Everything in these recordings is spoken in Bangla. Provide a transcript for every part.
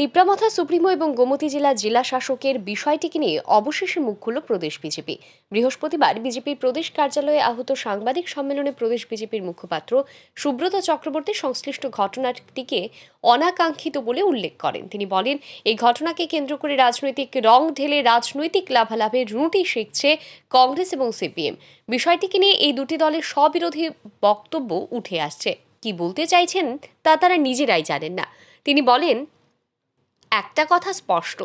তিপ্রামথা সুপ্রিমো এবং গোমতী জেলা জেলা শাসকের বিষয়টিকে নিয়ে অবশেষে মুখ খুলল প্রদেশ বিজেপি। বৃহস্পতিবার বিজেপির প্রদেশ কার্যালয়ে আহত সাংবাদিক সম্মেলনে প্রদেশ বিজেপির মুখপাত্র সুব্রত চক্রবর্তী সংশ্লিষ্ট ঘটনাটিকে অনাকাঙ্ক্ষিত বলে উল্লেখ করেন। তিনি বলেন, এই ঘটনাকে কেন্দ্র করে রাজনৈতিক রং ঢেলে রাজনৈতিক লাভালাভের রুটি শিখছে কংগ্রেস এবং সিপিএম। বিষয়টিকে নিয়ে এই দুটি দলের স্ববিরোধী বক্তব্য উঠে আসছে। কি বলতে চাইছেন তা তারা নিজেরাই জানেন না। তিনি বলেন একটা কথা স্পষ্ট।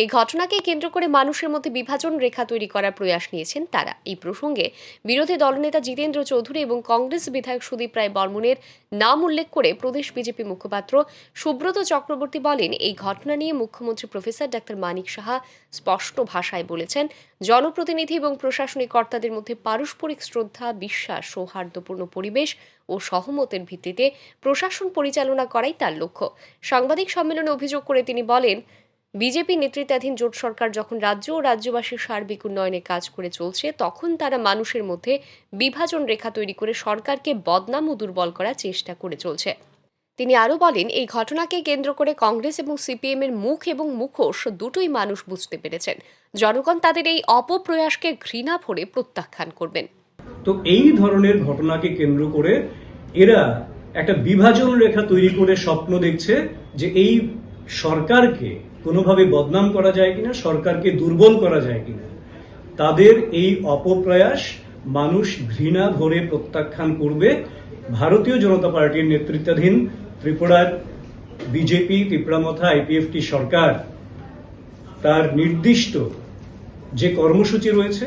এই ঘটনাকে কেন্দ্র করে মানুষের মধ্যে বিভাজন রেখা তৈরি করার প্রয়াস নিয়েছেন তারা। এই প্রসঙ্গে বিরোধী দলনেতা জিতেন্দ্র চৌধুরী এবং কংগ্রেস বিধায়ক সুদীপ রায় বর্মনের নাম উল্লেখ করে প্রদেশ বিজেপি মুখপাত্র সুব্রত চক্রবর্তী বলেন, এই ঘটনা নিয়ে মুখ্যমন্ত্রী প্রফেসর ডাক্তার মানিক সাহা স্পষ্ট ভাষায় বলেছেন, জনপ্রতিনিধি এবং প্রশাসনিক কর্তাদের মধ্যে পারস্পরিক শ্রদ্ধা, বিশ্বাস, সৌহার্দ্যপূর্ণ পরিবেশ ও সহমতের ভিত্তিতে প্রশাসন পরিচালনা করাই তার লক্ষ্য। সাংবাদিক সম্মেলনে অভিযোগ করে তিনি বলেন বিজেপি নেতৃত্বাধীন জোট সরকার যখন রাজ্য ও রাজ্যবাসীর সার্বিক উন্নয়নে কাজ করে চলছে, তখন তারা মানুষের মধ্যে বিভাজন রেখা তৈরি করে সরকারকে বদনাম ও দুর্বল করার চেষ্টা করে চলছে। তিনি আরও বলেন, এই ঘটনাকে কেন্দ্র করে কংগ্রেস এবং সিপিএম এর মুখ এবং মুখোশ দুটোই মানুষ বুঝতে পেরেছেন। জনগণ তাদের এই অপপ্রয়াসকে ঘৃণা ভরে প্রত্যাখ্যান করবেন। তো এই ধরনের ঘটনাকে কেন্দ্র করে এরা একটা বিভাজন রেখা তৈরি করে স্বপ্ন দেখছে যে এই সরকারকে কোনোভাবে বদনাম করা যায় কিনা, সরকারকে দুর্বল করা যায় কিনা, তাদের এই অপপ্রয়াস মানুষ ঘৃণা ভরে প্রত্যাখ্যান করবে। ভারতীয় জনতা পার্টির নেতৃত্বাধীন ত্রিপুরার বিজেপি, ত্রিপুরামথা, আইপিএফটি সরকার, তার নির্দিষ্ট যে কর্মসূচি রয়েছে,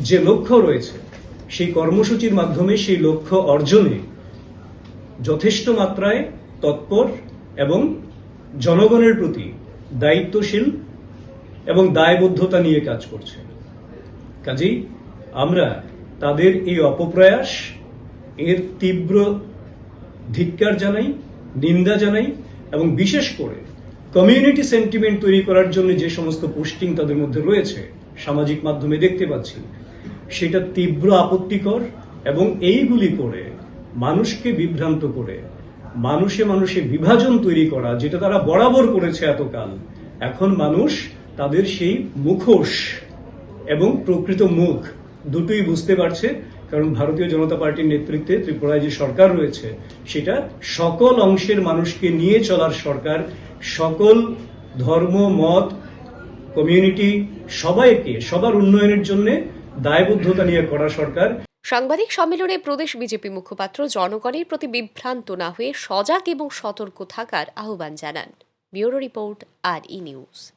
যে লক্ষ্য রয়েছে, সেই কর্মসূচির মাধ্যমে সেই লক্ষ্য অর্জনে যথেষ্ট মাত্রায় তৎপর এবং জনগণের প্রতি দায়িত্বশীল এবং দায়বদ্ধতা নিয়ে কাজ করছে। কাজেই আমরা তাদের এই অপপ্রয়াস, এর তীব্র ধিক্কার জানাই, নিন্দা জানাই এবং বিশেষ করে কমিউনিটি সেন্টিমেন্ট তৈরি করার জন্য যে সমস্ত পোস্টিং তাদের মধ্যে রয়েছে, সামাজিক মাধ্যমে দেখতে পাচ্ছি, সেটা তীব্র আপত্তিকর এবং এইগুলি করে মানুষকে বিভ্রান্ত করে মানুষে মানুষে বিভাজন তৈরি করা, যেটা তারা বরাবর করেছে এতকাল, এখন মানুষ তাদের সেই মুখোশ এবং প্রকৃত মুখ দুটোই বুঝতে পারছে, কারণ ভারতীয় জনতা পার্টির নেতৃত্বে ত্রিপুরায় যে সরকার রয়েছে, সেটা সকল অংশের মানুষকে নিয়ে চলার সরকার, সকল ধর্ম, মত, কমিউনিটি, সবাইকে, সবার উন্নয়নের জন্য দায়বদ্ধতা নিয়ে করা সরকার। সাংবাদিক সম্মেলনে প্রদেশ বিজেপি মুখপাত্র জনগণের প্রতি বিভ্রান্ত না হয়ে সজাগ এবং সতর্ক থাকার আহ্বান জানান। Bureau report R E news.